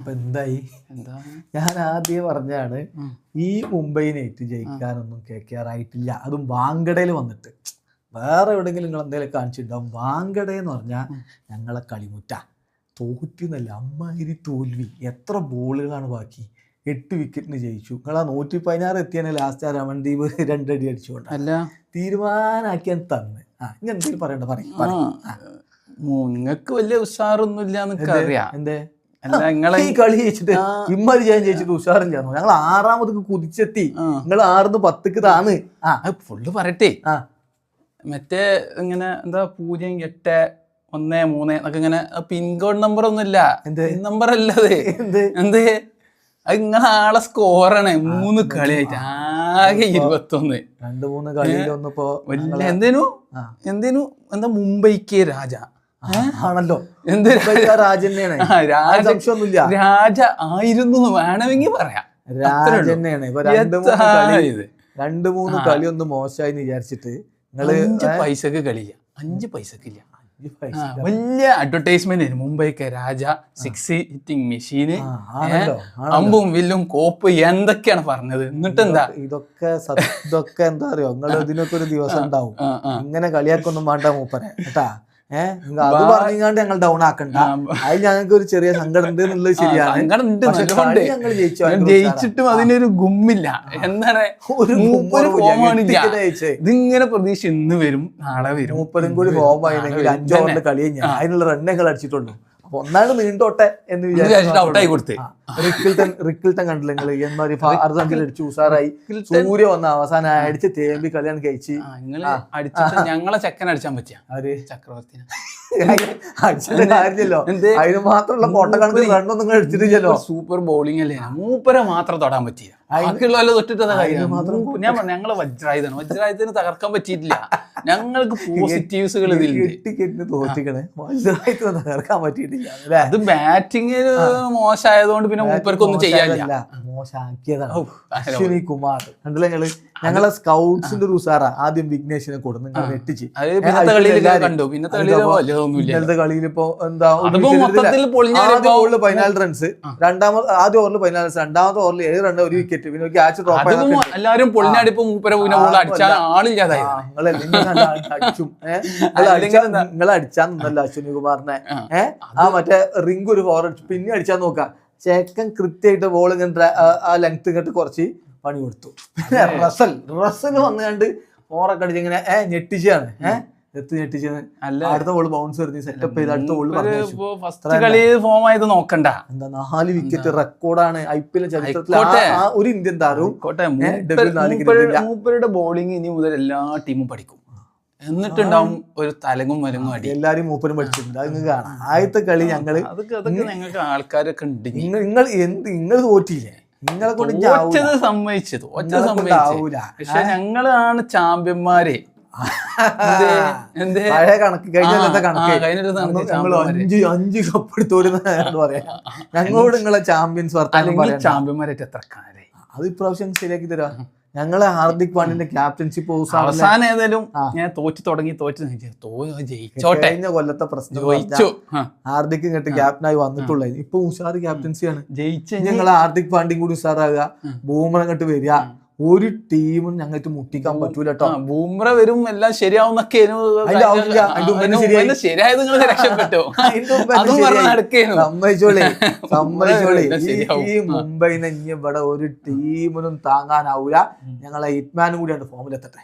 അപ്പൊ എന്തായി? എന്താ? ഞാൻ ആദ്യം പറഞ്ഞാണ് ഈ മുംബൈ നൈറ്റ് ജയിക്കാനൊന്നും കെ കെ ആർ ആയിട്ടില്ല അതും വാങ്കടയിൽ വന്നിട്ട്. വേറെ എവിടെങ്കിലും നിങ്ങൾ എന്തെങ്കിലും കാണിച്ചിട്ടുണ്ടാവും വാങ്കട എന്ന് പറഞ്ഞാൽ ഞങ്ങളെ കളിമുറ്റ. തോറ്റുന്നല്ല അമ്മാതിരി തോൽവി. എത്ര ബോളുകളാണ് ബാക്കി. എട്ട് വിക്കറ്റിന് ജയിച്ചു. നിങ്ങൾ ആ നൂറ്റി പതിനാറ് എത്തിയാണ് ലാസ്റ്റ് ആ രമൺദീപ് രണ്ടടി അടിച്ചുകൊണ്ട്. അല്ല. തീരുമാനാക്കിയാൻ തന്ന്. ആ ഇനി എന്തെങ്കിലും പറയണ്ട പറയും നിങ്ങക്ക് വലിയ ഉഷാറൊന്നും ഇല്ല എന്നൊക്കെ അറിയാം. എന്തേ? അല്ല നിങ്ങളെ ഈ കളി ജയിച്ചിട്ട് ഉഷാറും ചേർന്നു. ഞങ്ങൾ ആറാമത് കുതിച്ചെത്തി. നിങ്ങൾ ആറിന്ന് പത്തിക്ക് താന്ന്. ആ ഫുള്ള് പറയട്ടെ. മറ്റേ ഇങ്ങനെ എന്താ പൂജ്യം എട്ട് ഒന്ന് മൂന്ന് എന്നൊക്കെ ഇങ്ങനെ പിൻകോഡ് നമ്പർ ഒന്നുമില്ല. ഇല്ല നമ്പർ അല്ലത് എന്ത്? എന്ത്? അത് ഇങ്ങനെ ആളെ സ്കോറാണ് മൂന്ന് കളിയായിട്ട് ആകെ ഇരുപത്തൊന്ന്. രണ്ട് മൂന്ന് കളി എന്തേനു? എന്തേനു? എന്താ മുംബൈക്ക് രാജ. ആണല്ലോ. എന്ത് മുംബൈക്കാർ രാജ് ആയിരുന്നു വേണമെങ്കിൽ പറയാം. രാജന്നെയാണ് ഇപ്പൊ രണ്ട് മൂന്ന് രണ്ട് മൂന്ന് കളി ഒന്ന് മോശമായി വിചാരിച്ചിട്ട് നിങ്ങൾ പൈസക്ക് കളിയില്ല അഞ്ച് പൈസക്കില്ല വലിയ അഡ്വർടൈസ്മെന്റ് ആയിരുന്നു മുംബൈക്ക് രാജ സിക്സ് ഹിറ്റിംഗ് മെഷീന്. അമ്പും വില്ലും കോപ്പ് എന്തൊക്കെയാണ് പറഞ്ഞത്? എന്നിട്ട് എന്താ? ഇതൊക്കെ ഇതൊക്കെ എന്താ അറിയോ? നിങ്ങൾ ഇതിനൊക്കെ ഒരു ദിവസം ഉണ്ടാവും. ഇങ്ങനെ കളിയാക്കൊന്നും വേണ്ട മൂപ്പരെ കേട്ടാ. ഏഹ് അത് പറഞ്ഞാണ്ട് ഞങ്ങൾ ഡൗൺ ആക്കണ്ട. അത് ഞങ്ങൾക്ക് ഒരു ചെറിയ സങ്കടം ഉണ്ട് എന്നുള്ളത് ശരിയാണ്. ഞങ്ങൾ ജയിച്ചു ജയിച്ചിട്ടും അതിനൊരു ഗുമ്മില്ല. എന്താണ്? ഒരു. ഇതിങ്ങനെ പ്രതീക്ഷ ഇന്ന് വരും നാളെ വരും മുപ്പതും കൂടി ഫോം ആയിരുന്നെങ്കിൽ അഞ്ചോ കളി കഴിഞ്ഞാൽ അതിനുള്ള റണ്ണുകൾ അടിച്ചിട്ടുള്ളൂ അപ്പൊ ഒന്നാണ് നീണ്ടോട്ടെ എന്ന് വിചാരിച്ചിട്ട് റിക്കിൾട്ടൺ കണ്ടില്ല നിങ്ങൾ അടിച്ചു സൂര്യ വന്ന അവസാനം അടിച്ച് തേമ്പി കല്യാണം കഴിച്ച്. ഞങ്ങളെ ചെക്കൻ അടിച്ചാൻ പറ്റിയ? ചക്രവർത്തി ചക്രവർത്തിനെ. കാര്യമില്ലല്ലോ? അതിന് മാത്രമുള്ള കോട്ട രണ്ടൊന്നും നിങ്ങൾ അടിച്ചിട്ടില്ലല്ലോ സൂപ്പർ ബോളിംഗ് അല്ലേ? മൂപ്പരെ മാത്രം തൊടാൻ പറ്റിയ. ബാക്കിയുള്ള തൊട്ടിട്ട് ഞാൻ പറഞ്ഞു ഞങ്ങളെ വജ്രായുധാണ് വജ്രായുധത്തിന് തകർക്കാൻ പറ്റിയിട്ടില്ല. ഞങ്ങൾക്ക് പോസിറ്റീവ്സുകൾ തകർക്കാൻ പറ്റിയിട്ടില്ല അത് ബാറ്റിങ്ങിന് മോശമായതുകൊണ്ട് പിന്നെ മൂപ്പർക്കൊന്നും ചെയ്യാനില്ല. മോശമാക്കിയതാണ് അശ്വിനി കുമാർ. കണ്ടില്ല ഞങ്ങൾ ഞങ്ങളെ സ്കൗട്ട്സിന്റെ ഒരു ഉസാറ. ആദ്യം വിഘ്നേഷിനെ കൊടുത്ത് നിങ്ങൾ നെട്ടിച്ച് ഇന്നത്തെ കളിയിൽ ഇപ്പൊ എന്താ പതിനാല് റൺസ് രണ്ടാമത് ആദ്യ ഓവറിൽ പതിനാല് റൺസ് രണ്ടാമത്തെ ഓവറിൽ ഏഴ് റൺ ഒരു വിക്കറ്റ് പിന്നെ ക്യാച്ച് ഡ്രോപ്പ് എല്ലാവരും പൊളിഞ്ഞാടിപ്പോ മൂപ്പരെ ആളില്ലാതായി. നിങ്ങൾ അടിച്ചാൻ നിന്നല്ലോ അശ്വിനി കുമാറിനെ. ആ. ഏഹ് ആ മറ്റേ റിങ്ക് ഒരു ഫോർ അടിച്ചു. പിന്നെ അടിച്ചാൽ നോക്കാം. ചേക്കൻ കൃത്യമായിട്ട് ബോൾ ഇങ്ങനെ ആ- ലെങ്ത് ഇങ്ങോട്ട് കുറച്ച് പണി കൊടുത്തു. പിന്നെ റസൽ റസൽ വന്നുകൊണ്ട് ഓറൊക്കെ അടിച്ച് ഇങ്ങനെ ഏഹ് ഞെട്ടിച്ചാണ് ഏഹ് എത്ത് ഞെട്ടിച്ചാണ് അല്ല? അടുത്ത ബോൾ ബൗൺസ് എറിഞ്ഞ് സെറ്റപ്പ് ചെയ്ത് അടുത്ത ബോൾ ഫസ്റ്റ് കളി ഫോം ആയത് നോക്കണ്ട. എന്താ നാല് വിക്കറ്റ് റെക്കോർഡാണ് ഐ പി എൽ ചരിത്രത്തിൽ ഒരു ഇന്ത്യൻ താരവും. മൂപ്പരുടെ ബോളിംഗ് ഇനി മുതൽ എല്ലാ ടീമും പഠിക്കും. എന്നിട്ടുണ്ടാവും ഒരു തലങ്ങും മലങ്ങും അടി. എല്ലാരും മൂപ്പനും പഠിച്ചിട്ടുണ്ട്. അത് നിങ്ങൾക്ക് കാണാം. ആദ്യത്തെ കളി ഞങ്ങൾ അതൊക്കെ അതൊക്കെ ഞങ്ങൾക്ക് ആൾക്കാരൊക്കെ ഉണ്ട്. നിങ്ങൾ നിങ്ങൾ എന്ത് നിങ്ങൾ തോറ്റിയില്ലേ നിങ്ങളെ കൊണ്ട്. തോറ്റത് സമ്മതിച്ചു തോറ്റത് സമ്മതിച്ചു പക്ഷെ ഞങ്ങളാണ് ചാമ്പ്യന്മാരെ. എന്തേ? എന്തേ? പഴയ കണക്ക് കഴിഞ്ഞ ആ, കൊല്ലത്തെ ആ, കണക്ക്. കഴിഞ്ഞ കൊല്ലത്തെ കണക്ക് ഞങ്ങൾ അഞ്ച് അഞ്ച് കപ്പ് എടുത്തോരുന്ന പറയാം. ഞങ്ങളോട് നിങ്ങളെ ചാമ്പ്യൻസ് വർത്താനം ചാമ്പ്യന്മാരായിട്ട് എത്ര കാര്യം അത് ഇപ്രാവശ്യം ശരിയാക്കി തരാം. ഞങ്ങളെ ഹാർദിക് പാണ്ഡ്യന്റെ ക്യാപ്റ്റൻഷിപ്പ് അവസാനം ഏതായാലും ഞാൻ തോറ്റു തുടങ്ങി തോറ്റു ജയിച്ചോട്ടെ. കഴിഞ്ഞ കൊല്ലത്തെ പ്രശ്നം ജയിച്ചു. ഹാർദിക് ഇങ്ങോട്ട് ക്യാപ്റ്റനായി വന്നിട്ടുള്ളത് ഇപ്പൊ ഉഷാർ ക്യാപ്റ്റൻസിയാണ് ജയിച്ചു ഞങ്ങൾ ഹാർദിക് പാണ്ഡ്യയും കൂടി ഉഷാറാകുക ബൂമർ അങ്ങോട്ട് വരിക. ഒരു ടീമും ഞങ്ങൾക്ക് മുട്ടിക്കാൻ പറ്റൂല കേട്ടോ ബൂമ്ര വരും എല്ലാം ശരിയാവുന്നൊക്കെ. ശരിയായത് നിങ്ങൾ രക്ഷപ്പെട്ടു. സമ്മതിച്ചോളി. സമ്മതിച്ചോളി. ഈ- മുംബൈന്ന് ഇനി ഇവിടെ ഒരു ടീമിനും താങ്ങാനാവൂല. ഞങ്ങളെ ഹിറ്റ്മാനും കൂടിയാണ് ഫോമിലെത്തട്ടെ